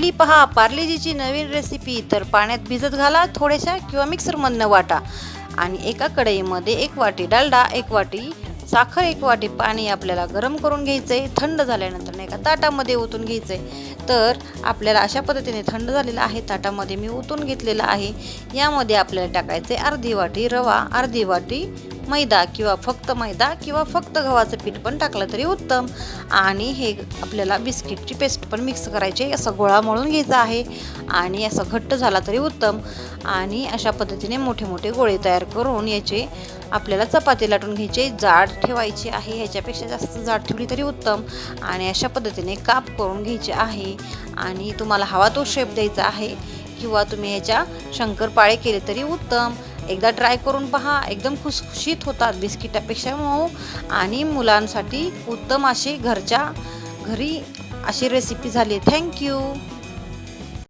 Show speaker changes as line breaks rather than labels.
आली पहा पार्लेजीची नवीन रेसिपी तर पाण्यात भिजत घाला थोड्याशा किंवा मिक्सरमधनं वाटा. आणि एका कढईमध्ये एक वाटी डालडा एक वाटी साखर एक वाटी पाणी आपल्याला गरम करून घ्यायचं आहे थंड झाल्यानंतर एका ताटामध्ये ओतून घ्यायचं आहे तर आपल्याला अशा पद्धतीने थंड झालेलं आहे. ताटामध्ये मी ओतून घेतलेलं आहे. यामध्ये आपल्याला टाकायचे अर्धी वाटी रवा अर्धी वाटी मैदा किंवा फक्त मैदा किंवा फक्त गव्हाचं पीठ पण टाकलं तरी उत्तम. आणि हे आपल्याला बिस्किटची पेस्ट पण मिक्स करायची आहे. असा गोळा मळून घ्यायचा आहे आणि असं घट्ट झाला तरी उत्तम. आणि अशा पद्धतीने मोठे मोठे गोळे तयार करून याचे आपल्याला चपाती लाटून घ्यायची. जाड ठेवायची आहे. ह्याच्यापेक्षा जास्त जाड ठेवली तरी उत्तम. आणि अशा पद्धतीने काप करून घ्यायचे आहे. आणि तुम्हाला हवा तो शेप द्यायचा आहे. किंवा तुम्ही ह्याच्या शंकरपाळे केले तरी उत्तम. एकदा ट्राय करून पहा. एकदम खुसखुशीत होतात बिस्किटापेक्षा मऊ. आणि मुलांसाठी उत्तम अशी घरच्या घरी अशी रेसिपी झाली. थँक्यू